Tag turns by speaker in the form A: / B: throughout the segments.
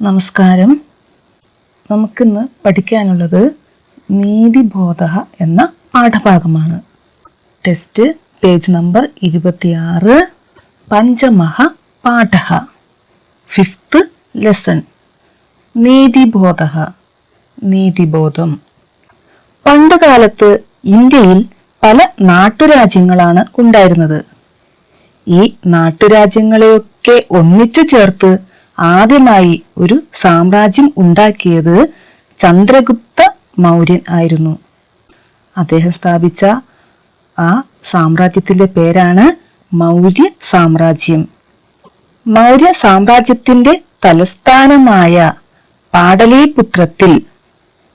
A: നമസ്കാരം. നമുക്കിന്ന് പഠിക്കാനുള്ളത് നീതിബോധ എന്ന പാഠഭാഗമാണ്. ടെസ്റ്റ് പേജ് നമ്പർ ഇരുപത്തിയാറ് പഞ്ചമഹ പാഠ. ഫിഫ്ത്ത് ലെസൺ നീതിബോധ നീതിബോധം. പണ്ടുകാലത്ത് ഇന്ത്യയിൽ പല നാട്ടുരാജ്യങ്ങളാണ് ഉണ്ടായിരുന്നത്. ഈ നാട്ടുരാജ്യങ്ങളെയൊക്കെ ഒന്നിച്ചു ചേർത്ത് ആദ്യമായി ഒരു സാമ്രാജ്യം ഉണ്ടാക്കിയത് ചന്ദ്രഗുപ്ത മൗര്യൻ ആയിരുന്നു. അദ്ദേഹം സ്ഥാപിച്ച ആ സാമ്രാജ്യത്തിന്റെ പേരാണ് മൗര്യ സാമ്രാജ്യം. മൗര്യ സാമ്രാജ്യത്തിന്റെ തലസ്ഥാനമായ പാടലീപുത്രത്തിൽ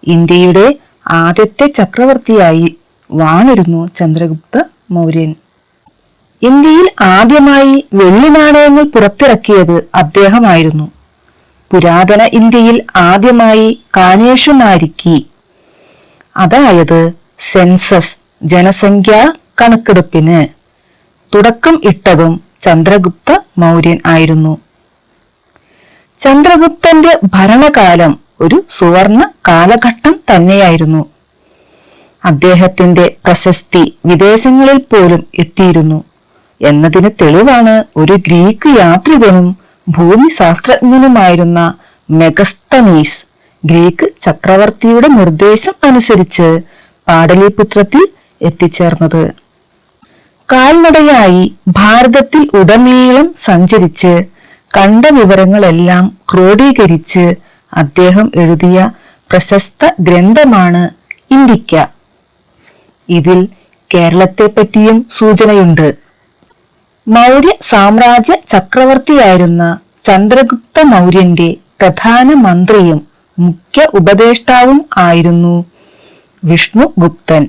A: ഇന്ത്യയുടെ ആദ്യത്തെ ചക്രവർത്തിയായി വാണിരുന്നു ചന്ദ്രഗുപ്ത മൗര്യൻ. ഇന്ത്യയിൽ ആദ്യമായി വെള്ളി നാണയങ്ങൾ പുറത്തിറക്കിയത് അദ്ദേഹമായിരുന്നു. പുരാതന ഇന്ത്യയിൽ ആദ്യമായി കാനേഷുമാരിക്കി. അതായത് സെൻസസ് ജനസംഖ്യാ കണക്കെടുപ്പിന് തുടക്കം ഇട്ടതും ചന്ദ്രഗുപ്ത മൗര്യൻ ആയിരുന്നു. ചന്ദ്രഗുപ്തന്റെ ഭരണകാലം ഒരു സുവർണ കാലഘട്ടം തന്നെയായിരുന്നു. അദ്ദേഹത്തിന്റെ പ്രശസ്തി വിദേശങ്ങളിൽ പോലും എത്തിയിരുന്നു. എന്നതിന് തെളിവാണ് ഒരു ഗ്രീക്ക് യാത്രികനും ഭൂമി ശാസ്ത്രജ്ഞനുമായിരുന്ന മെഗസ്തനീസ്. ഗ്രീക്ക് ചക്രവർത്തിയുടെ നിർദ്ദേശം അനുസരിച്ച് പാടലിപുത്രത്തിൽ എത്തിച്ചേർന്നത്. കാൽനടയായി ഭാരതത്തിൽ ഉടനീളം സഞ്ചരിച്ച് കണ്ട വിവരങ്ങളെല്ലാം ക്രോഡീകരിച്ച് അദ്ദേഹം എഴുതിയ പ്രശസ്ത ഗ്രന്ഥമാണ് ഇന്ത്യക്ക ഇതിൽ കേരളത്തെ പറ്റിയും സൂചനയുണ്ട്. മൗര്യ സാമ്രാജ്യ ചക്രവർത്തിയായിരുന്ന ചന്ദ്രഗുപ്ത മൗര്യന്റെ പ്രധാന മന്ത്രിയും മുഖ്യ ഉപദേഷ്ടാവും ആയിരുന്നു വിഷ്ണുഗുപ്തൻ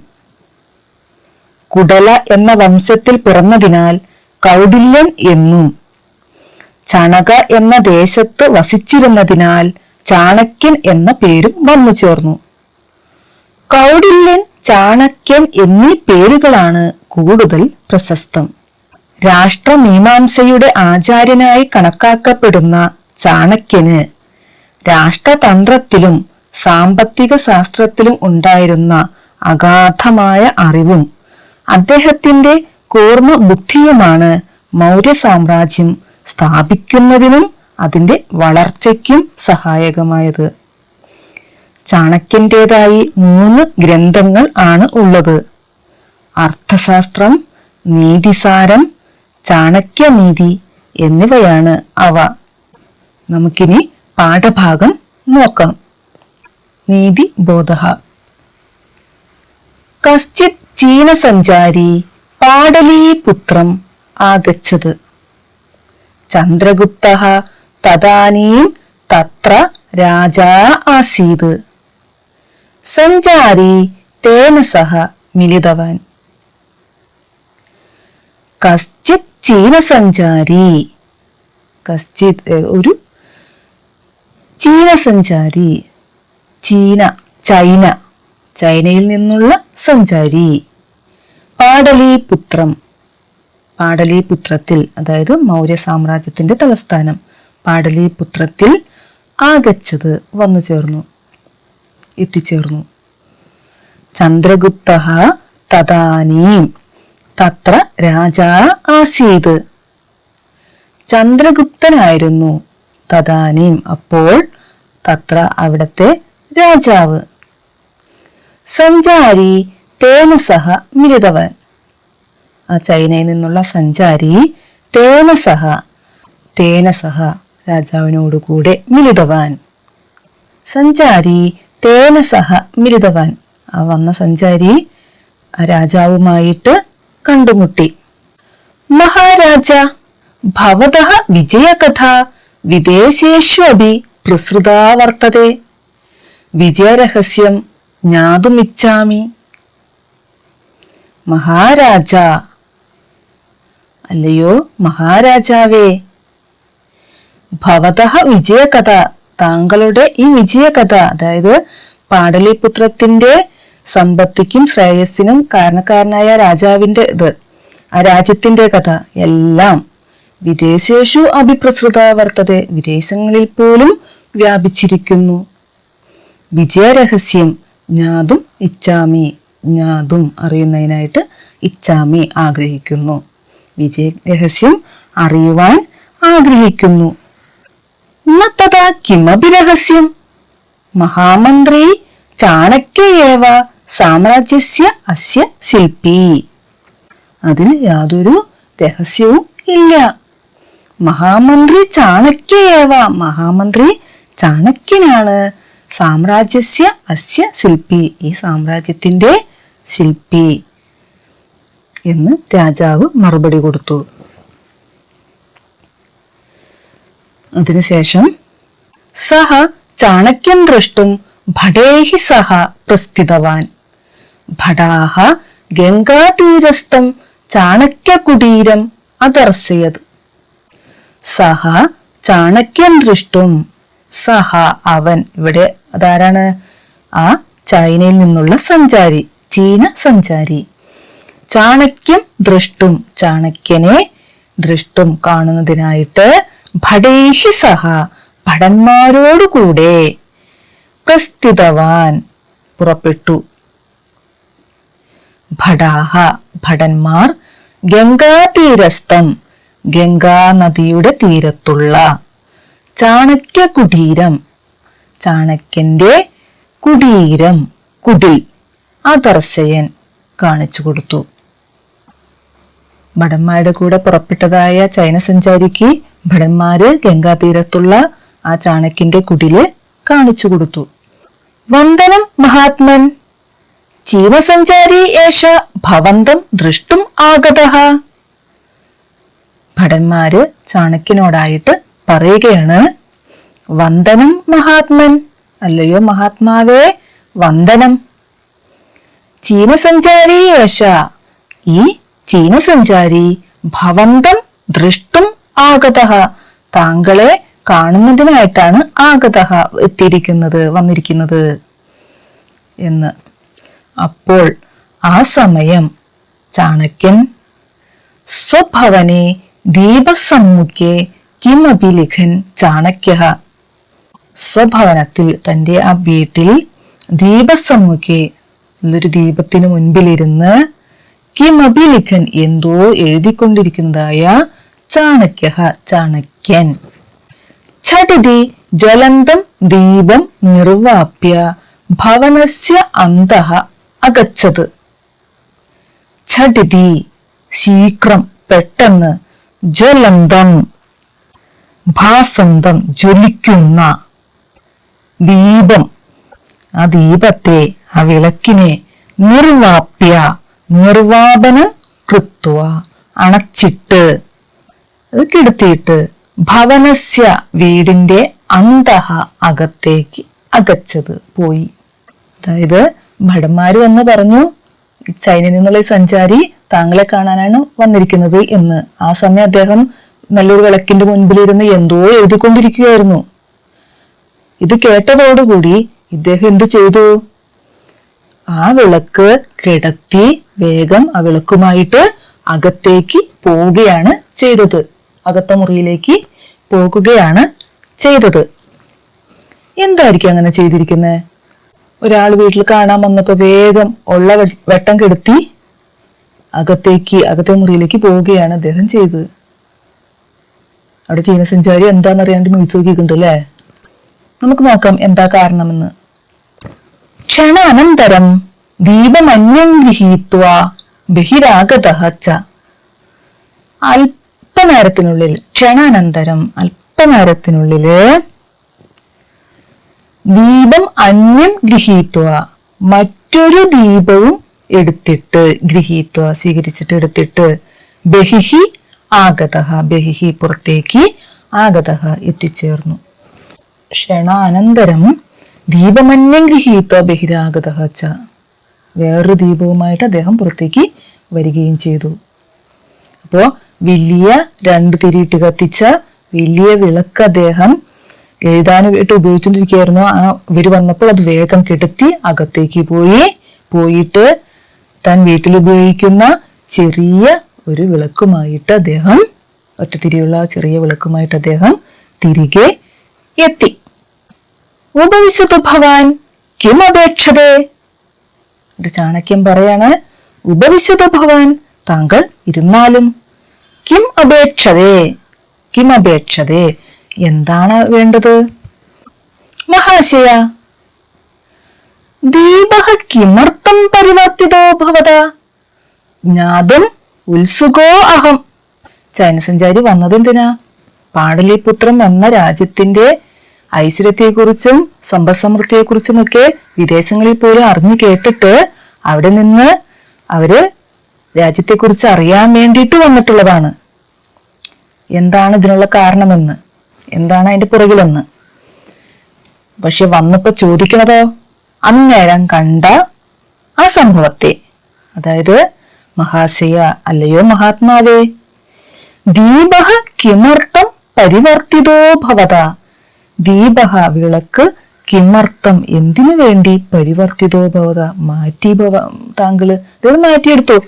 A: കുടല എന്ന വംശത്തിൽ പിറന്നതിനാൽ കൗടില്യൻ എന്നും ചണക എന്ന ദേശത്ത് വസിച്ചിരുന്നതിനാൽ ചാണക്യൻ എന്ന പേരും വന്നു ചേർന്നു. കൗടില്യൻ ചാണക്യൻ എന്നീ പേരുകളാണ് കൂടുതൽ പ്രശസ്തം. രാഷ്ട്രമീമാംസയുടെ ആചാര്യനായി കണക്കാക്കപ്പെടുന്ന ചാണക്യന് രാഷ്ട്രതന്ത്രത്തിലും സാമ്പത്തിക ശാസ്ത്രത്തിലും ഉണ്ടായിരുന്ന അഗാധമായ അറിവും അദ്ദേഹത്തിന്റെ കൂർമ്മ ബുദ്ധിയുമാണ് മൗര്യ സാമ്രാജ്യം സ്ഥാപിക്കുന്നതിനും അതിന്റെ വളർച്ചയ്ക്കും സഹായകമായത്. ചാണക്യന്റേതായി മൂന്ന് ഗ്രന്ഥങ്ങൾ ആണ് ഉള്ളത്. അർത്ഥശാസ്ത്രം നീതിസാരം ചാണക്യനീതി എന്നിവയാണ് അവ. നമുക്കിനി പാഠഭാഗം നോക്കാം. നീതി ബോധ. കശ്ചിത് ചീനസഞ്ചാരി പാടലീപുത്രം ആഗച്ഛത്. ചന്ദ്രഗുപ്ത തദാനീം തത്ര രാജാ ആസീത്. സഞ്ചാരി തേന സഹ മിലിതവാൻ. കശ്ചിത് ചീനസഞ്ചാരി കശ്ചിത് ഏ, ഒരു ചീനസഞ്ചാരി ചീന ചൈന. ചൈനയിൽ നിന്നുള്ള സഞ്ചാരി. പാടലീപുത്രം. പാടലീപുത്രത്തിൽ അതായത് മൗര്യ സാമ്രാജ്യത്തിന്റെ തലസ്ഥാനം പാടലീപുത്രത്തിൽ ആഗച്ചത് വന്നു ചേർന്നു എത്തിച്ചേർന്നു. ചന്ദ്രഗുപ്ത തദാനീം തത്ര രാജാ ആസീത്. ചന്ദ്രഗുപ്തനായിരുന്നു തദാനീം അപ്പോൾ തത്ര അവിടത്തെ രാജാവ്. സഞ്ചാരി തേന സഹ മിലിതവൻ ആ ചൈനയിൽ നിന്നുള്ള സഞ്ചാരി തേന സഹ തേന സഹ രാജാവിനോടുകൂടെ മിലിതവാൻ സഞ്ചാരി തേന സഹ മിലിതവാൻ ആ വന്ന സഞ്ചാരി രാജാവുമായിട്ട് കണ്ടുമുട്ടി. മഹാരാജ ഭവത വിജയകഥ വിദേശേഷു അപി പ്രസൃതാ വർത്തതെ വിജയരഹസ്യം ജ്ഞാതുമിച്ഛാമി മഹാരാജ അല്ലയോ മഹാരാജാവേ ഭവത വിജയകഥ താങ്കളുടെ ഈ വിജയകഥ അതായത് പാടലിപുത്രത്തിന്റെ സമ്പത്തിക്കും ശ്രേയസ്സിനും കാരണക്കാരനായ രാജാവിന്റെ ഇത്. ആ രാജ്യത്തിന്റെ കഥ എല്ലാം വിദേശേഷു അഭിപ്രസൃത വർത്തതെ വിദേശങ്ങളിൽ പോലും വ്യാപിച്ചിരിക്കുന്നു. വിജയരഹസ്യം ജ്ഞാതും ഇച്ഛാമി ജ്ഞാതും അറിയുന്നതിനായിട്ട് ഇച്ഛാമി ആഗ്രഹിക്കുന്നു. വിജയ രഹസ്യം അറിയുവാൻ ആഗ്രഹിക്കുന്നു. കിമപി രഹസ്യം മഹാമന്ത്രി ചാണക്യേവ സാമ്രാജ്യസ്യ അസ്യ ശില്പി. അതിൽ യാതൊരു രഹസ്യവും ഇല്ല. മഹാമന്ത്രി ചാണക്യേവ മഹാമന്ത്രി ചാണക്യനാണ്. സാമ്രാജ്യസ്യ അസ്യ ശില്പി. ഈ സാമ്രാജ്യത്തിന്റെ ശില്പി എന്ന് രാജാവ് മറുപടി കൊടുത്തു. അതിനുശേഷം സഹ ചാണക്യം ദ്രഷ്ടും ഭടേഹി സഹ പ്രസ്ഥിതവാൻ ഭടാഹ ഗംഗാതീരസ്ഥം ചാണക്യകുടീരം അദർശയത് സഹ ചാണക്യൻ ദൃഷ്ടും. സഹ അവൻ. ഇവിടെ അതാരാണ്? ആ ചൈനയിൽ നിന്നുള്ള സഞ്ചാരി ചീന സഞ്ചാരി. ചാണക്യം ദൃഷ്ടും. ചാണക്യനെ ദൃഷ്ടും കാണുന്നതിനായിട്ട് ഭടേഹി സഹ ഭടന്മാരോടുകൂടെ പ്രസ്ഥിതവാൻ പുറപ്പെട്ടു. ഭടാഹ ഭടന്മാർ ഗംഗാതീരസ്ഥം ഗംഗാ നദിയുടെ തീരത്തുള്ള ചാണക്യ കുടീരം ചാണക്യന്റെ കുടീരം കുടിൽ ആദർശയൻ കാണിച്ചു കൊടുത്തു. ഭടന്മാരുടെ കൂടെ പുറപ്പെട്ടതായ ചൈന സഞ്ചാരിക്ക് ഭടന്മാര് ഗംഗാതീരത്തുള്ള ആ ചാണക്യന്റെ കുടിൽ കാണിച്ചു കൊടുത്തു. വന്ദനം മഹാത്മൻ! ചീനസഞ്ചാരി ഏഷ ഭവന്തം ദൃഷ്ടും ആഗതഃ. ഭടന്മാര് ചാണക്യനോടായിട്ട് പറയുകയാണ് വന്ദനം മഹാത്മൻ അല്ലയോ മഹാത്മാവേ വന്ദനം. ചീനസഞ്ചാരി ഏഷ ഈ ചീനസഞ്ചാരി ഭവന്തം ദൃഷ്ടും ആഗതഃ. താങ്കളെ കാണുന്നതിനായിട്ടാണ് ആഗതഃ എത്തിയിരിക്കുന്നത് വന്നിരിക്കുന്നത്. എന്ന് അപ്പോൾ ആ സമയം ചാണക്യൻ സ്വഭവനെ ദീപസമ്മുഖ്യെ കിമപി ലിഖൻ ചാണക്യ സ്വഭവനത്തിൽ തന്റെ ആ വീട്ടിൽ ദീപസമ്മുഖ്യെ ഒരു ദീപത്തിന് മുൻപിലിരുന്ന് കിമപി ലിഖൻ എന്തോ എഴുതിക്കൊണ്ടിരിക്കുന്നതായ ചാണക്യ ചാണക്യൻ. ഛടിതി ജലന്തം ദീപം നിർവാപ്യ ഭവനസ്യ അന്തഃ അഗച്ഛത് ഛടിതി ശീഘ്രം പെട്ടെന്ന് ജ്വലന്തം ഭാസന്തം ജ്വലിക്കുന്ന ദീപം. ആ ദീപത്തെ ആ വിളക്കിനെ നിർവാപ്യ നിർവാപനം കൃത്വ അണച്ചിട്ട് കിടത്തിയിട്ട് ഭവനസ്യ വീടിന്റെ അന്തഹ അകത്തേക്ക് അകച്ചത് പോയി. അതായത് ഭടന്മാര് വന്ന് പറഞ്ഞു ചൈനയിൽ നിന്നുള്ള ഈ സഞ്ചാരി താങ്കളെ കാണാനാണ് വന്നിരിക്കുന്നത് എന്ന്. ആ സമയം അദ്ദേഹം നല്ലൊരു വിളക്കിന്റെ മുൻപിലിരുന്ന് എന്തോ എഴുതിക്കൊണ്ടിരിക്കുകയായിരുന്നു. ഇത് കേട്ടതോടുകൂടി ഇദ്ദേഹം എന്തു ചെയ്തു? ആ വിളക്ക് കിടത്തി വേഗം ആ വിളക്കുമായിട്ട് അകത്തേക്ക് പോവുകയാണ് ചെയ്തത്. അകത്ത മുറിയിലേക്ക് പോകുകയാണ് ചെയ്തത്. എന്തായിരിക്കും അങ്ങനെ ചെയ്തിരിക്കുന്നത് ഒരാൾ വീട്ടിൽ കാണാൻ വന്നപ്പോ വേഗം ഉള്ള വെട്ടം കെടുത്തി അകത്തേക്ക് അകത്തെ മുറിയിലേക്ക് പോവുകയാണ് അദ്ദേഹം ചെയ്തത്. അവിടെ ചീനസഞ്ചാരി എന്താണെന്നറിയാണ്ട് മിഴിച്ചു നോക്കിയിട്ടുണ്ട് അല്ലേ? നമുക്ക് നോക്കാം എന്താ കാരണമെന്ന്. ക്ഷണാനന്തരം ദീപമന്യം ഗൃഹീത്വ ബഹിരാഗത ച. അല്പനേരത്തിനുള്ളിൽ ക്ഷണാനന്തരം അല്പനേരത്തിനുള്ളിൽ ദീപം അന്യം ഗൃഹീത്വ മറ്റൊരു ദീപവും എടുത്തിട്ട് ഗൃഹീത്വ സ്വീകരിച്ചിട്ട് എടുത്തിട്ട് ബഹിഹി ആഗത ബഹിഹി പുറത്തേക്ക് ആഗത എത്തിച്ചേർന്നു. ക്ഷണാനന്തരം ദീപമന്യം ഗൃഹീത്വ ബഹിരാഗത ച. വേറൊരു ദീപവുമായിട്ട് അദ്ദേഹം പുറത്തേക്ക് വരികയും ചെയ്തു. അപ്പോ വലിയ രണ്ട് തിരിയിട്ട് കത്തിച്ച വലിയ വിളക്ക് അദ്ദേഹം എഴുതാനായിട്ട് ഉപയോഗിച്ചുകൊണ്ടിരിക്കുകയായിരുന്നു ആ ഇവർ വന്നപ്പോൾ അത് വേഗം കെടുത്തി അകത്തേക്ക് പോയി. പോയിട്ട് താൻ വീട്ടിൽ ഉപയോഗിക്കുന്ന ചെറിയ ഒരു വിളക്കുമായിട്ട് അദ്ദേഹം ഒറ്റത്തിരിയുള്ള ചെറിയ വിളക്കുമായിട്ട് അദ്ദേഹം തിരികെ എത്തി. ഉപവിശതു ഭവാൻ കിമപേക്ഷതേ ഒരു ചാണക്യം പറയാണ് ഉപവിശതു ഭവാൻ താങ്കൾ ഇരുന്നാലും കിം അപേക്ഷതേ കിം അപേക്ഷതേ. എന്താണ് വേണ്ടത്? മഹാശയ ദീപഃ കിമർത്ഥം പരിവർത്തിതോ ഭവത? ജ്ഞാതും ഉത്സുകോ അഹം. ചൈനസഞ്ചാരി വന്നതെന്തിനാ? പാടലിപുത്രം എന്ന രാജ്യത്തിന്റെ ഐശ്വര്യത്തെക്കുറിച്ചും സമ്പദ്സമൃദ്ധിയെക്കുറിച്ചുമൊക്കെ വിദേശങ്ങളിൽ പോലും അറിഞ്ഞു കേട്ടിട്ട് അവിടെ നിന്ന് അവർ രാജ്യത്തെക്കുറിച്ച് അറിയാൻ വേണ്ടിയിട്ട് വന്നിട്ടുള്ളതാണ്. എന്താണ് ഇതിനുള്ള കാരണമെന്ന്? എന്താണ് അതിന്റെ പുറകിലെന്ന്? പക്ഷെ വന്നപ്പോ ചോദിക്കണതോ? അന്നേരം കണ്ട ആ സംഭവത്തെ. അതായത് മഹാശയ അല്ലയോ മഹാത്മാവേ? ദീപ കിമർത്ഥം പരിവർത്തിതോ ഭവത. ദീപ വിളക്ക് കിമർത്ഥം എന്തിനു വേണ്ടി പരിവർത്തിതോ ഭവത? മാറ്റി ഭവ താങ്കൾ ഇത് മാറ്റിയെടുത്തു.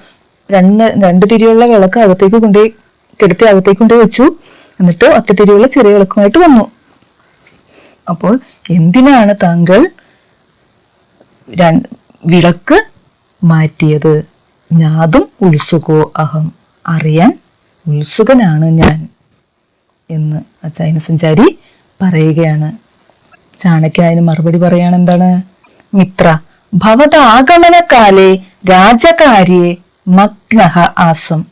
A: രണ്ട് രണ്ട് തിരിയുള്ള വിളക്ക് അകത്തേക്ക് കൊണ്ടുപോയി കെടുത്തി അകത്തേക്ക് കൊണ്ടുപോയി വെച്ചു. എന്നിട്ട് ഒറ്റത്തിരിയുള്ള ചെറിയ വിളക്കുമായിട്ട് വന്നു. അപ്പോൾ എന്തിനാണ് താങ്കൾ വിളക്ക് മാറ്റിയത്? ഞാതും ഉത്സുകോ അഹം. അറിയാൻ ഉത്സുകനാണ് ഞാൻ എന്ന് ആ ചൈനസഞ്ചാരി പറയുകയാണ്. ചാണക്യ അതിന് മറുപടി പറയാണ് എന്താണ്? മിത്ര ഭവതാഗമനകാലേ രാജകാര്യേ മഗ്നഹ ആസം.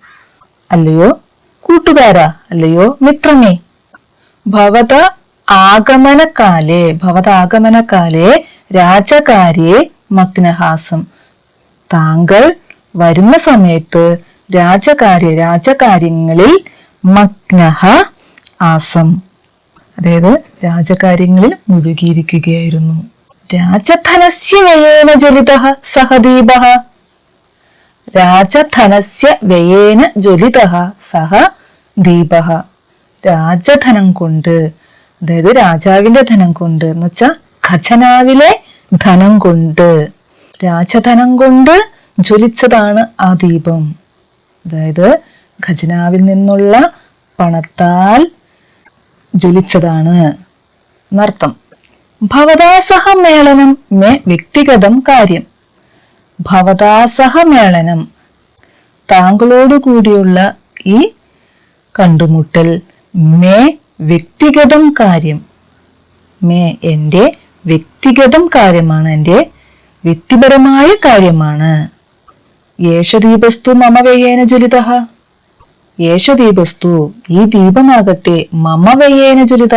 A: അല്ലയോ? കൂട്ടുകാരാ അല്ലയോ? മിത്രമേ. ഭവത ആഗമനകാലേ ഭവതാഗമനകാലേ രാജകാര്യെ മഗ്നഹാസം. താങ്കൾ വരുന്ന സമയത്ത് രാജകാര്യ രാജകാര്യങ്ങളിൽ മഗ്നഹ ആസം. അതായത് രാജകാര്യങ്ങളിൽ മുഴുകിയിരിക്കുകയായിരുന്നു. രാജധനസ്യ വ്യയേന ജ്വലിത സഹദീപ രാജധനസ്യ വ്യയേന ജ്വലിത സഹ ദീപ. രാജധനം കൊണ്ട് അതായത് രാജാവിന്റെ ധനം കൊണ്ട് എന്ന് വെച്ചാൽ ഖജനാവിലെ ധനം കൊണ്ട്. രാജധനം കൊണ്ട് ജ്വലിച്ചതാണ് ആ ദീപം. അതായത് ഖജനാവിൽ നിന്നുള്ള പണത്താൽ ജ്വലിച്ചതാണ് എന്നർത്ഥം. ഭവതാസഹ മേളനം മേ വ്യക്തിഗതം കാര്യം. ഭവദാസഹ മേളനം താങ്കളോട് കൂടിയുള്ള ഈ കണ്ടുമുട്ടൽ മേ വ്യക്തിഗതം കാര്യം. മേ എന്റെ വ്യക്തിഗതം കാര്യമാണ്. എന്റെ വ്യക്തിപരമായ കാര്യമാണ്. യേശദീപസ്തു മമ വ്യയേന ജ്വലിത. യേശദീപസ്തു ഈ ദീപമാകട്ടെ മമ വ്യയേന ജ്വലിത.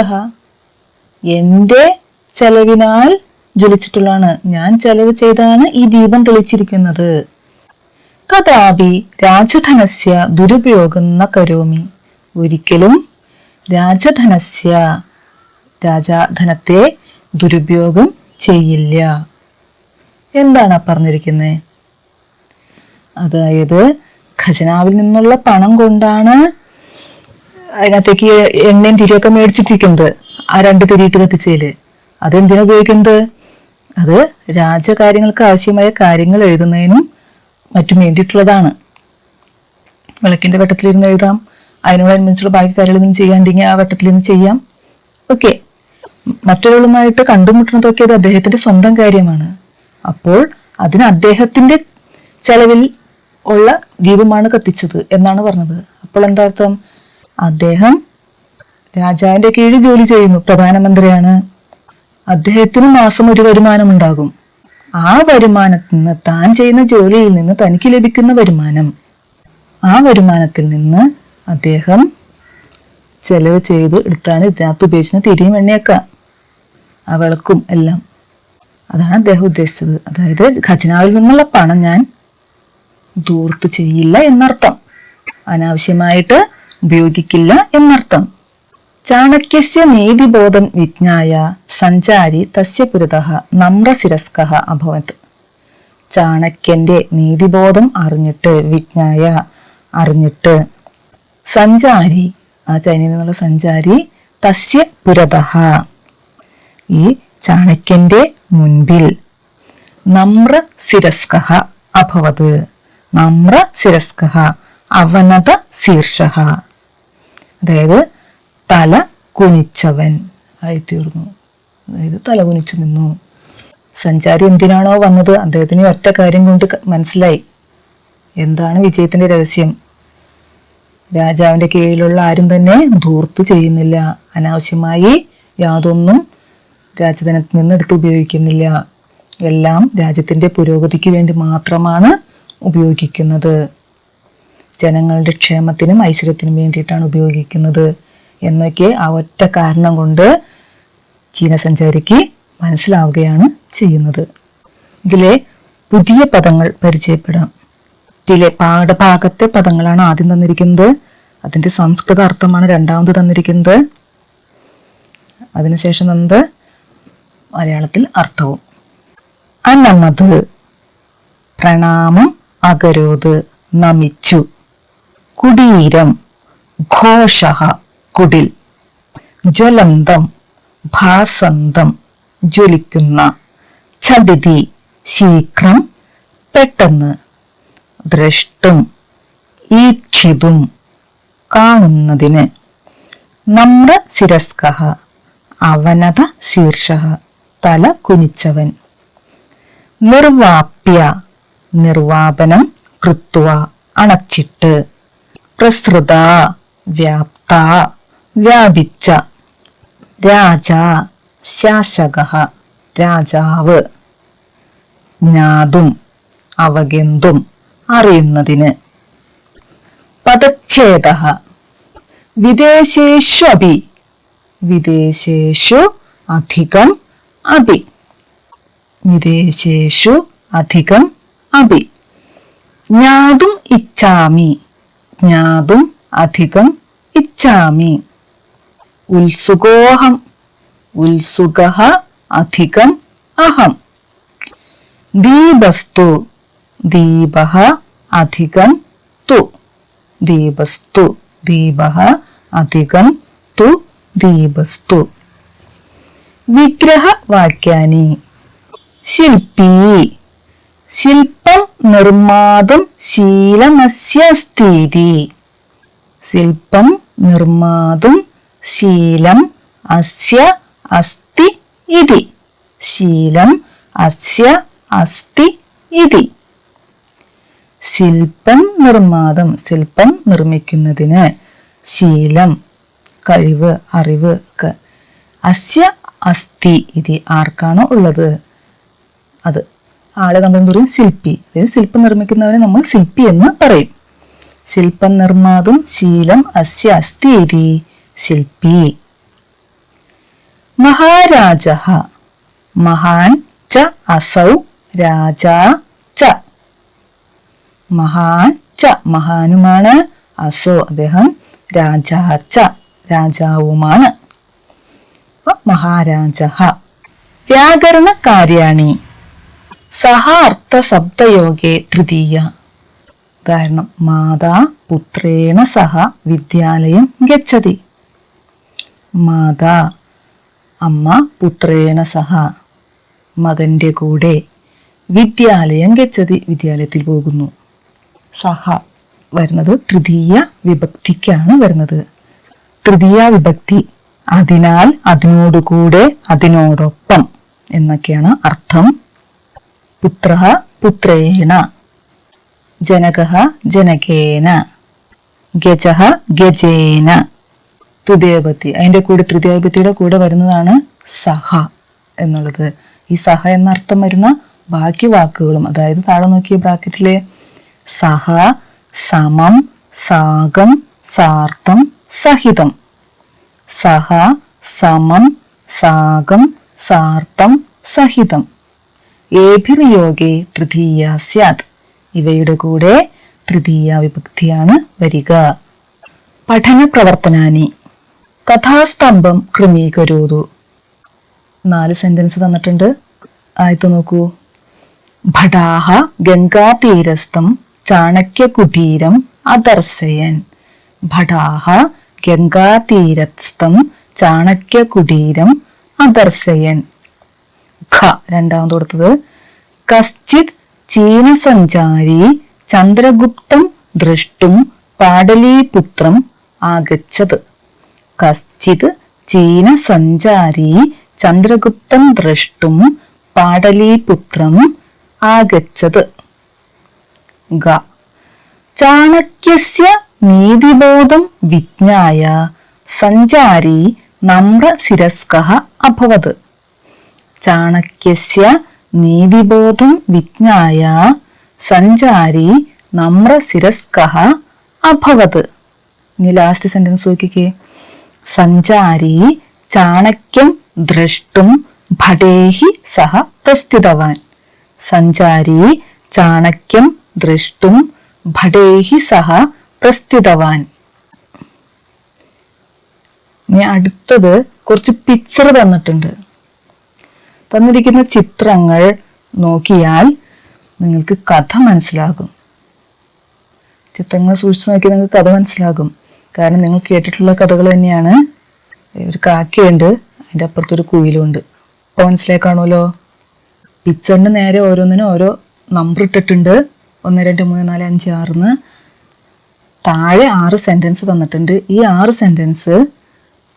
A: എന്റെ ചെലവിനാൽ ജ്വലിച്ചിട്ടുള്ളതാണ്. ഞാൻ ചെലവ് ചെയ്താണ് ഈ ദീപം തെളിച്ചിരിക്കുന്നത്. കഥാപി രാജധനസ്യ ദുരുപയോഗം ന കരോമി. ഒരിക്കലും രാജധനസ്യ രാജധനത്തെ ദുരുപയോഗം ചെയ്യില്ല. എന്താണ് പറഞ്ഞിരിക്കുന്നത് അതായത് ഖജനാവിൽ നിന്നുള്ള പണം കൊണ്ടാണ് അതിനകത്തേക്ക് എണ്ണയും തിരിയൊക്കെ മേടിച്ചിട്ടിരിക്കുന്നത്. ആ രണ്ട് തിരിയിട്ട് കത്തിച്ചതിൽ. അതെന്തിനാ ഉപയോഗിക്കുന്നത്? അത് രാജകാര്യങ്ങൾക്ക് ആവശ്യമായ കാര്യങ്ങൾ എഴുതുന്നതിനും മറ്റും വേണ്ടിയിട്ടുള്ളതാണ്. വിളക്കിന്റെ വട്ടത്തിലിരുന്ന് എഴുതാം. അതിനോടനുബന്ധിച്ചുള്ള ബാക്കി കാര്യങ്ങളൊന്നും ചെയ്യാണ്ടെങ്കിൽ ആ വെട്ടത്തിലിരുന്ന് ചെയ്യാം. ഓക്കെ. മറ്റൊരാളുമായിട്ട് കണ്ടുമുട്ടുന്നതൊക്കെ അത് അദ്ദേഹത്തിന്റെ സ്വന്തം കാര്യമാണ്. അപ്പോൾ അതിന് അദ്ദേഹത്തിന്റെ ചെലവിൽ ഉള്ള ദീപമാണ് കത്തിച്ചത് എന്നാണ് പറഞ്ഞത്. അപ്പോൾ എന്താ അർത്ഥം? അദ്ദേഹം രാജാവിന്റെ കീഴിൽ ജോലി ചെയ്യുന്നു പ്രധാനമന്ത്രിയാണ്. അദ്ദേഹത്തിന് മാസം ഒരു വരുമാനം ഉണ്ടാകും ആ വരുമാനത്തിൽ നിന്ന് താൻ ചെയ്യുന്ന ജോലിയിൽ നിന്ന് തനിക്ക് ലഭിക്കുന്ന വരുമാനം. ആ വരുമാനത്തിൽ നിന്ന് അദ്ദേഹം ചെലവ് ചെയ്ത് എടുത്താണ് ഇതിനകത്ത് ഉപയോഗിച്ചിരുന്ന തിരിയും എണ്ണയൊക്കെ. ആ വിളക്കും എല്ലാം. അതാണ് അദ്ദേഹം ഉദ്ദേശിച്ചത്. അതായത് ഖജനാവിൽ നിന്നുള്ള പണം ഞാൻ ദൂർത്ത് ചെയ്യില്ല എന്നർത്ഥം. അനാവശ്യമായിട്ട് ഉപയോഗിക്കില്ല എന്നർത്ഥം. ചാണക്യസ്യ നീതിബോധം വിജ്ഞായ സഞ്ചാരി തസ്യ പുരതഃ നമ്രശിരസ്ക അഭവത്. ചാണക്യന്റെ നീതിബോധം അറിഞ്ഞിട്ട് വിജ്ഞായ അറിഞ്ഞിട്ട് സഞ്ചാരി ആ ചൈനയിൽ നിന്നുള്ള സഞ്ചാരി തസ്യ പുരതഃ. ഈ ചാണക്യന്റെ മുൻപിൽ നമ്ര ശിരസ്ക അഭവത്. നമ്ര ശിരസ്ക അവനത ശീർഷ. അതായത് തല കുനിച്ചവൻ ആയിത്തീർന്നു. അതായത് തല കുനിച്ചു നിന്നു. സഞ്ചാരി എന്തിനാണോ വന്നത്? അദ്ദേഹത്തിന് ഒറ്റ കാര്യം കൊണ്ട് മനസ്സിലായി. എന്താണ് വിജയത്തിന്റെ രഹസ്യം? രാജാവിന്റെ കീഴിലുള്ള ആരും തന്നെ ധൂർത്ത് ചെയ്യുന്നില്ല. അനാവശ്യമായി യാതൊന്നും രാജധനത്തിൽ നിന്ന് എടുത്ത് ഉപയോഗിക്കുന്നില്ല. എല്ലാം രാജ്യത്തിന്റെ പുരോഗതിക്ക് വേണ്ടി മാത്രമാണ് ഉപയോഗിക്കുന്നത്. ജനങ്ങളുടെ ക്ഷേമത്തിനും ഐശ്വര്യത്തിനും വേണ്ടിയിട്ടാണ് ഉപയോഗിക്കുന്നത്. എന്നൊക്കെ ആ ഒറ്റ കാരണം കൊണ്ട് ചീനസഞ്ചാരിക്ക് മനസ്സിലാവുകയാണ് ചെയ്യുന്നത്. ഇതിലെ പുതിയ പദങ്ങൾ പരിചയപ്പെടാം. ഇതിലെ പാഠഭാഗത്തെ പദങ്ങളാണ് ആദ്യം തന്നിരിക്കുന്നത്. അതിന്റെ സംസ്കൃത അർത്ഥമാണ് രണ്ടാമത് തന്നിരിക്കുന്നത്. അതിനുശേഷം തന്നത് മലയാളത്തിൽ അർത്ഥവും. അനമത് പ്രണാമം അകരോത് നമിച്ചു കുടീരം ഘോഷ കുടിൽ. ജ്വലന്തം ഭാസന്തം ജ്വലിക്കുന്ന ചടിതി ശീഘ്രം പെട്ടെന്ന് ദ്രഷ്ടും ഈക്ഷിതും കാണുന്നതിന്. നമ്ര ശിരസ്ക അവനത ശീർഷ തല കുനിച്ചവൻ. നിർവാപ്യ നിർവാപനം കൃത്വ അണച്ചിട്ട് പ്രസൃത വ്യാപ്ത വ്യാപിച്ച രാജ ശാസക രാജാവ്. ജ്ഞാതും അവഗന്തും അറിയുന്നതിന്. പദച്ഛേദ വിദേശേഷു അഭി. വിദേശേഷു അധികം അഭി. വിദേശേഷു അധികം അഭി. ജ്ഞാതും ഇച്ഛാമി. ജ്ഞാതും അധികം ഇച്ഛാമി. ഉത്സുകോഹം. ഉത്സുക അധികം അഹം. ദീപസ്തു. ദീപ അധികം തു. ദീപസ്തു. ദീപ അധികം തു. ദീപസ്തു. വിഗ്രഹവാക്യാനി ശില്പി. ശില്പം നിർമാതും ശീലമസ്യസ്തീതി ശില്പം നിർമാതും ശീലം അസ്യ അസ്തി ഇതി. ശീലം അസ്യ അസ്തി ഇതി. ശില്പം നിർമാതം ശില്പം നിർമ്മിക്കുന്നതിന് ശീലം കഴിവ് അറിവ് ഒക്കെ. അസ്യ അസ്ഥി ഇതി ആർക്കാണോ ഉള്ളത്? അത് ആളെ നമ്മൾ എന്ത് പറയും? ശില്പി. അതായത് ശില്പം നിർമ്മിക്കുന്നവനെ നമ്മൾ ശില്പി എന്ന് പറയും. ശില്പം നിർമാതും ശീലം അസ്യ അസ്ഥി ഇതി. ശില്പി. മഹാരാജ. മഹാൻ ച അസൗ രാജ ച. മഹാൻ ച മഹാനുമാണ് അസോ അദ്ദേഹം രാജാ ച രാജാവുമാണ്. മഹാരാജ. വ്യാകരണ കാര്യാണി സഹ അർത്ഥശബ്ദയോഗേ തൃതീയ. കാരണം മാതാ പുത്രേണ സഹ വിദ്യാലയം ഗച്ഛതി. മാതാ അമ്മ പുത്രേണ സഹ. മകന്റെ കൂടെ വിദ്യാലയം ഗച്ഛതി വിദ്യാലയത്തിൽ പോകുന്നു. സഹ വരുന്നത് തൃതീയ വിഭക്തിക്കാണ് വരുന്നത്. തൃതീയ വിഭക്തി അതിനാൽ അതിനോടുകൂടെ അതിനോടൊപ്പം എന്നൊക്കെയാണ് അർത്ഥം. പുത്ര പുത്രേണ ജനക ജനകേന ഗജ ഗജേന. തൃതീയപത്തി അതിന്റെ കൂടെ തൃതീയപത്തിയുടെ കൂടെ വരുന്നതാണ് സഹ എന്നുള്ളത്. ഈ സഹ എന്നർത്ഥം വരുന്ന ബാക്കി വാക്കുകളും അതായത് താഴെ നോക്കിയ ബ്രാക്കറ്റിലെ സഹ സമം സാഗം സാർത്ഥം സഹിതം. സഹ സമം സാഗം സാർത്ഥം സഹിതം. ഏഭിർയോഗേ തൃതീയ സ്യാത്. ഇവയുടെ കൂടെ തൃതീയ വിഭക്തിയാണ് വരിക. പഠന പ്രവർത്തനാനി കഥാസ്തംഭം ക്രമീകരൂതു. നാല് സെന്റൻസ് തന്നിട്ടുണ്ട്. ആദ്യത്തെ നോക്കൂ. ഭടാഹ ഗംഗാതീരസ്ഥം ചാണക്യകുടീരം അദർശയൻ. ഭടാഹ ഗംഗാതീരസ്ഥം ചാണക്യകുടീരം അദർശയൻ. ഖ രണ്ടാമത് കൊടുത്തത്. കശ്ചിത് ചീനസഞ്ചാരി ചന്ദ്രഗുപ്തം ദൃഷ്ടും പാടലീപുത്രം ആഗച്ഛത് കശ്ചിത് ചീനസഞ്ചാരി ചന്ദ്രഗുപ്തം ദ്രഷ്ടും പാടലീപുത്രം ആഗച്ചത് ഗ. ചാണക്യസ്യ നീതിബോധം വിജ്ഞായ സഞ്ചാരി നമ്രശിരസ്കः അഭവത്. ചാണക്യസ്യ നീതിബോധം വിജ്ഞായ സഞ്ചാരി നമ്രശിരസ്കः അഭവത്. ഇനി ലാസ്റ്റ് സെന്റൻസ് നോക്കിക്കേ. സഞ്ചാരി ചാണക്യം ദ്രഷ്ടും ഭടേഹി സഹ പ്രസ്തുതവാൻ. സഞ്ചാരി ചാണക്യം ദ്രഷ്ടും ഭടേഹി സഹ പ്രസ്തുതവാൻ. ഇനി അടുത്തത് കുറച്ച് പിക്ചർ തന്നിട്ടുണ്ട്. തന്നിരിക്കുന്ന ചിത്രങ്ങൾ നോക്കിയാൽ നിങ്ങൾക്ക് കഥ മനസ്സിലാകും. ചിത്രങ്ങൾ സൂക്ഷിച്ചു നോക്കിയാൽ നിങ്ങൾക്ക് കഥ മനസ്സിലാകും. കാരണം നിങ്ങൾ കേട്ടിട്ടുള്ള കഥകൾ തന്നെയാണ്. ഒരു കാക്കയുണ്ട്. അതിന്റെ അപ്പുറത്തൊരു കുയിലുണ്ട്. അപ്പോൾ മനസ്സിലായി കാണുമല്ലോ പിക്ചറിന് നേരെ ഓരോന്നിനും ഓരോ നമ്പർ ഇട്ടിട്ടുണ്ട്. ഒന്ന് രണ്ട് മൂന്ന് നാല് അഞ്ച് ആറിന്ന്. താഴെ ആറ് സെന്റൻസ് തന്നിട്ടുണ്ട്. ഈ ആറ് സെന്റൻസ്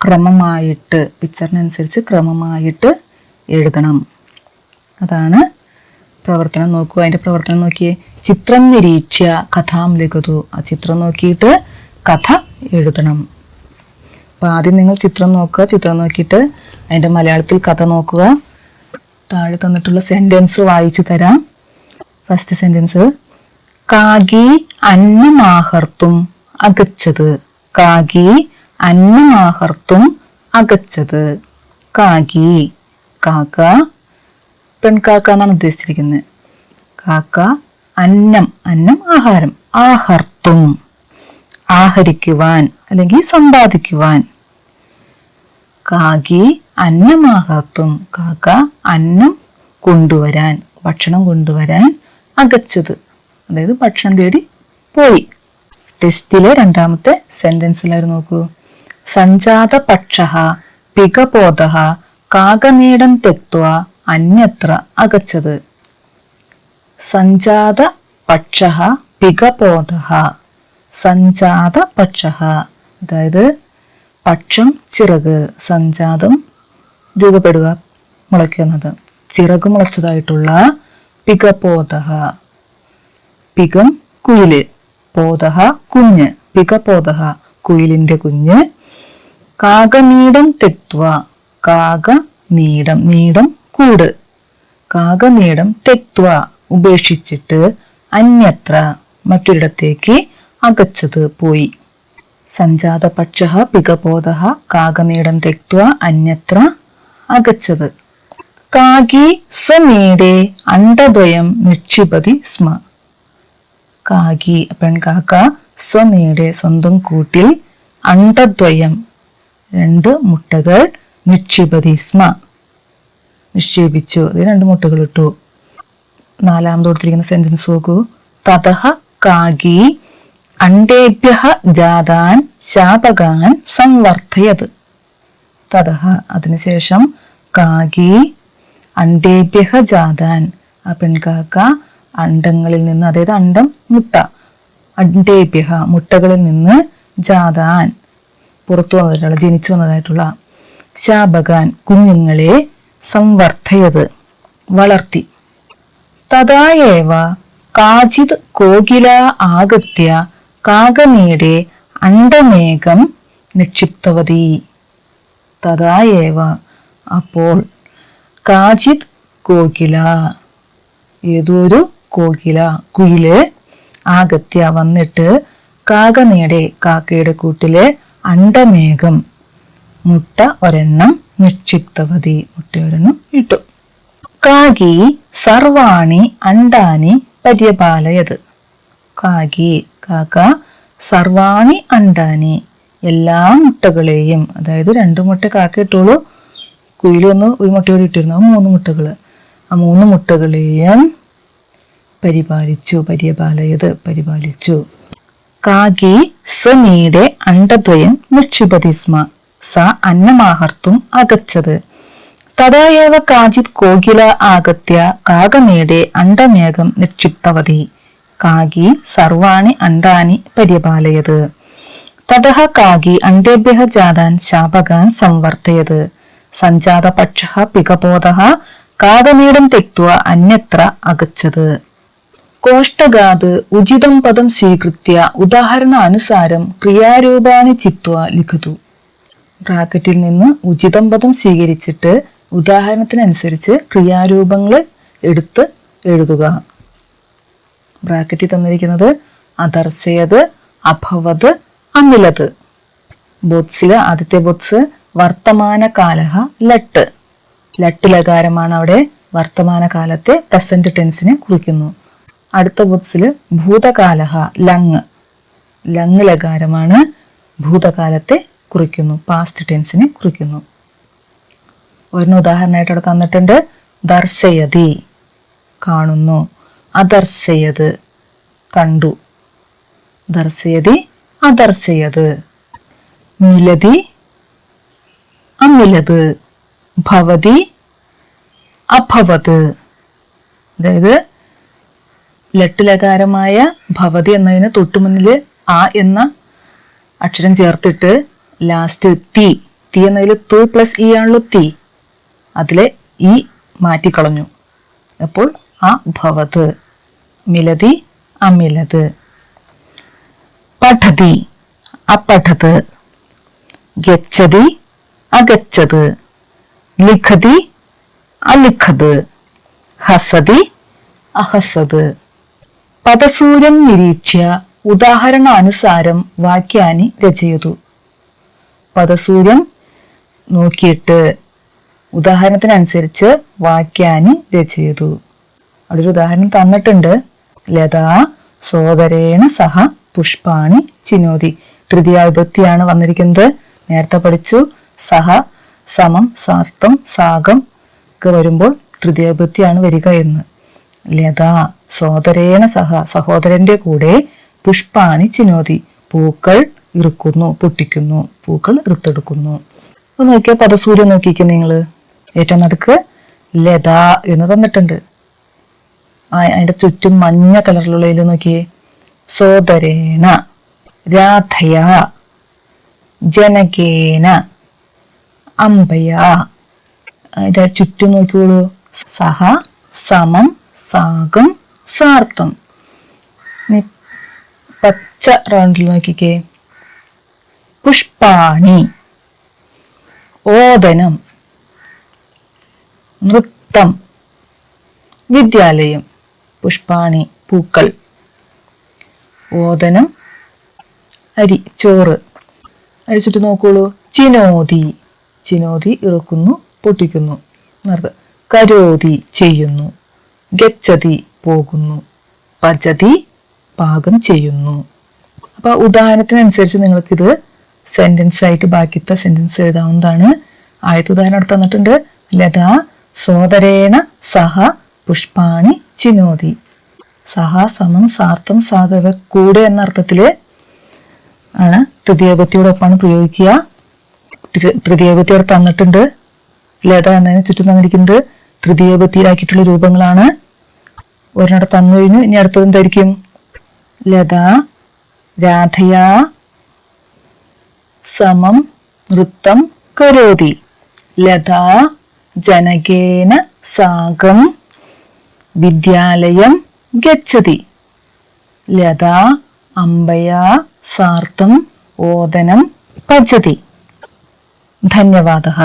A: ക്രമമായിട്ട് പിക്ചറിനനുസരിച്ച് ക്രമമായിട്ട് എഴുതണം. അതാണ് പ്രവർത്തനം. നോക്കുക അതിന്റെ പ്രവർത്തനം നോക്കിയേ. ചിത്രം നിരീക്ഷ്യ കഥാം ലഘതു. ആ ചിത്രം നോക്കിയിട്ട് കഥ എഴുതണം. അപ്പം ആദ്യം നിങ്ങൾ ചിത്രം നോക്കുക. ചിത്രം നോക്കിയിട്ട് അതിന്റെ മലയാളത്തിൽ കഥ നോക്കുക. താഴെ തന്നിട്ടുള്ള സെന്റൻസ് വായിച്ചു തരാം. First sentence കാഗി അന്നമാഹർത്തും അകച്ചത്. കാഗി അന്നമാഹർത്തും അകച്ചത്. കാഗി കാക്ക. പെൺകാക്ക എന്നാണ് ഉദ്ദേശിച്ചിരിക്കുന്നത് കാക്ക അന്നം അന്നം ആഹാരം. ആഹർത്തും. ആഹരിക്കുവാൻ അല്ലെങ്കിൽ സമ്പാദിക്കുവാൻ. കാകി അന്നമാകാത്തും കാക്ക അന്നം കൊണ്ടുവരാൻ ഭക്ഷണം കൊണ്ടുവരാൻ അകച്ചത്. അതായത് ഭക്ഷണം തേടി പോയി. ടെസ്റ്റിലെ രണ്ടാമത്തെ സെന്റൻസിലായിരുന്നു നോക്കൂ. സഞ്ജാത പക്ഷ പികബോധ കാകനീടം തെക്വ അന്യത്ര അകച്ചത്. സഞ്ജാത പക്ഷ പികബോധ സഞ്ജാത പക്ഷ അതായത് പക്ഷം ചിറക് സഞ്ജാതം രൂപപ്പെടുക മുളയ്ക്കുന്നത്. ചിറക് മുളച്ചതായിട്ടുള്ള പികപോതഹ പികം കുയിൽ പോതഹ കുഞ്ഞ്. പികപോതഹ കുയിലിന്റെ കുഞ്ഞ്. കാകനീടം തെക്വ കാക നീടം നീടം കൂട്. കാകനീടം തെക്വ ഉപേക്ഷിച്ചിട്ട് അന്യത്ര മറ്റൊരിടത്തേക്ക് അകച്ചത് പോയി സഞ്ജാതപക്ഷ പികബോധ കാകനീടം തെക്വ അന്യത്ര അകച്ചത് കാകി സ്വമീടെ അണ്ടദ്വയം നിക്ഷിപതി സ്മ കാകി പെൺകാക്ക സ്വമീടെ സ്വന്തം കൂട്ടിൽ അണ്ടദ്വയം രണ്ട് മുട്ടകൾ നിക്ഷിപതി സ്മ। നിക്ഷേപിച്ചു അത് രണ്ട് മുട്ടകൾ ഇട്ടു। നാലാമത് കൊടുത്തിരിക്കുന്ന സെന്റൻസ് നോക്കൂ। തതഹ കാകി അണ്ടേഭ്യ ജാതാൻ ശാപകാൻ സംവർദ്ധയത്. തതഹ. അതിനുശേഷം കാകി അണ്ടേഭ്യ ജാതാൻ. ആ പെൺകാക്ക അണ്ടങ്ങളിൽ നിന്ന് അതായത് അണ്ടം മുട്ട അണ്ടേഭ്യ മുട്ടകളിൽ നിന്ന് ജാതാൻ പുറത്തു വന്നിട്ടുള്ള ജനിച്ചു വന്നതായിട്ടുള്ള ശാപകാൻ കുഞ്ഞുങ്ങളെ സംവർദ്ധയത് വളർത്തി. തഥായേവ കാചിത് കോകില ആഗത്യ കാകനീടെ അണ്ടമേഘം നിക്ഷിപ്തവതി. തഥായവ അപ്പോൾ കാജിത് കോകില. ഏതോ ഒരു കോകില? കുയിൽ ആകത്യ വന്നിട്ട് കാകനീടെ കാക്കയുടെ കൂട്ടിലെ അണ്ടമേഘം മുട്ട ഒരെണ്ണം നിക്ഷിപ്തവതി. മുട്ട ഒരെണ്ണം ഇട്ടു. കാകി സർവാണി അണ്ടാനി പര്യപാലയത്. കാകി കാക്ക സർവാണി അണ്ടാനി. എല്ലാ മുട്ടകളെയും അതായത് രണ്ട് മുട്ട കാക്ക ഇട്ടുള്ളൂ. കുയിലൊന്ന് ഒരു മുട്ട കൂടി ഇട്ടിരുന്നു. മൂന്ന് മുട്ടകൾ ആ മൂന്ന് മുട്ടകളെയും പരിപാലിച്ചു പര്യപാലയത് പരിപാലിച്ചു. കാകി സനീടെ അണ്ടദ്വയം നിക്ഷിപതി സ്മ. സ അന്നമാഹർത്തും അകച്ചത്. തഥായവ കാചിത് കോകില ആഗത്യ കാകനീടെ അണ്ടമേഘം നിക്ഷിപ്തവതി. കാകി സർവാണി അണ്ടാനി പര്യപാലയത്. തഥ കാകി അണ്ടേഭ്യ ജാതാൻ ശാപകാൻ സംവർത്തയത്. സഞ്ജാതപക്ഷ പികബോധ കാതനീടം തെക്വ അന്യത്ര അകച്ചത്. കോഷ്ടഗാത് ഉചിതം പദം സ്വീകൃത്യ ഉദാഹരണ അനുസാരം ക്രിയാരൂപാണി ചിത്വ ലിഖതു. ബ്രാക്കറ്റിൽ നിന്ന് ഉചിതം പദം സ്വീകരിച്ചിട്ട് ഉദാഹരണത്തിനനുസരിച്ച് ക്രിയാരൂപങ്ങൾ എടുത്ത് എഴുതുക. ബ്രാക്കറ്റിൽ തന്നിരിക്കുന്നത് അദർശയത് അഭവത് അമിലത് ബോത്സിൽ ആദ്യത്തെ ബോത്സ് വർത്തമാന കാലഹ ലട്ട്. ലട്ട് ലകാരമാണ് അവിടെ വർത്തമാന കാലത്തെ പ്രസന്റ് ടെൻസിനെ കുറിക്കുന്നു. അടുത്ത ബോത്സിൽ ഭൂതകാലഹ ലങ്. ലങ് ലകാരമാണ് ഭൂതകാലത്തെ കുറിക്കുന്നു പാസ്റ്റ് ടെൻസിനെ കുറിക്കുന്നു. ഒരെണ്ണം ഉദാഹരണമായിട്ട് അവിടെ തന്നിട്ടുണ്ട്. ദർശയതി കാണുന്നു. അദർശയത് കണ്ടു. ദർശയതി അദർശയത് മിലതി അമിലത്. ഭവതി അഭവത്. അതായത് ലട്ടിലകാരമായ ഭവതി എന്നതിന് തൊട്ടുമുന്നിൽ ആ എന്ന അക്ഷരം ചേർത്തിട്ട് ലാസ്റ്റ് തി തി എന്നതിൽ ത് പ്ലസ് ഇ ആണല്ലോ തി. അതിലെ ഇ മാറ്റിക്കളഞ്ഞു. അപ്പോൾ ആ ഭവത് മിലതി അമിലത്. പഠതി അപഠത്. ഗച്ഛതി അഗച്ഛത്. ലിഖതി അലിഖത്. ഹസതി അഹസത്. പദസൂര്യം നിരീക്ഷ്യ ഉദാഹരണാനുസാരം വാക്യാനി രചയതു. പദസൂര്യം നോക്കിയിട്ട് ഉദാഹരണത്തിനനുസരിച്ച് വാക്യാനി രചയതു. അവിടെ ഒരു ഉദാഹരണം തന്നിട്ടുണ്ട്. ലതാ സോദരേണ സഹ പുഷ്പാണി ചിനോതി തൃതീയ വിഭക്തിയാണ് വന്നിരിക്കുന്നത്. നേരത്തെ പഠിച്ചു. സഹ സമം സാർത്ഥം സാഗം ഒക്കെ വരുമ്പോൾ തൃതീയ വിഭക്തിയാണ് വരിക എന്ന്. ലതാ സോദരേണ സഹ സഹോദരന്റെ കൂടെ പുഷ്പാണി ചിനോതി പൂക്കൾ ഇറുക്കുന്നു പൊട്ടിക്കുന്നു പൂക്കൾ ഇറുത്തെടുക്കുന്നു. നോക്കിയാൽ പദസൂര്യം നോക്കിക്കേ നിങ്ങൾ. ഏറ്റവും നടുക്ക് ലത എന്ന് തന്നിട്ടുണ്ട്. അതിന്റെ ചുറ്റും മഞ്ഞ കളറിലുള്ള നോക്കിയേ. സോദരേണ രാധയ ജനകേന അമ്പയ. അതിന്റെ ചുറ്റും നോക്കിയോളൂ. സഹ സമം സാഗം സാർത്ഥം. പച്ച റൗണ്ടിൽ നോക്കിക്കേ. പുഷ്പാണി ഓദനം നൃത്തം വിദ്യാലയം. പുഷ്പാണി പൂക്കൾ. ഓദനം അരി ചോറ്. അരിച്ചിട്ട് നോക്കോളൂ ചിനോതി ചിനോതി ഇറക്കുന്നു പൊട്ടിക്കുന്നു. കരോതി ചെയ്യുന്നു. ഗച്ഛതി പോകുന്നു. പചതി പാകം ചെയ്യുന്നു. അപ്പൊ ഉദാഹരണത്തിനനുസരിച്ച് നിങ്ങൾക്കിത് സെന്റൻസ് ആയിട്ട് ബാക്കിത്തെ സെന്റൻസ് എഴുതാവുന്നതാണ്. ആദ്യത്തെ ഉദാഹരണം തന്നിട്ടുണ്ട്. ലത സോദരേണ സഹ പുഷ്പാണി ചിനോതി സഹ സമം സാർത്ഥം സാധവ കൂടെ എന്ന അർത്ഥത്തിൽ ആണ് തൃതീയപത്തിയോടൊപ്പമാണ് പ്രയോഗിക്കുക. തൃതീയപത്തി അവിടെ തന്നിട്ടുണ്ട്. ലത എന്നതിന് ചുറ്റും തന്നിരിക്കുന്നത് തൃതീയപത്തിയിലാക്കിയിട്ടുള്ള രൂപങ്ങളാണ്. ഒരെണ്ണം തന്നു കഴിഞ്ഞു. ഇനി അടുത്തത് എന്തായിരിക്കും? ലത രാധയാ സമം നൃത്തം കരോതി. ലത ജനകേന സാകം വിദ്യാലയം ഗച്ഛതി. ലത അമ്പയാ സാർത്ഥം ഓദനം പചതി ധന്യവാദः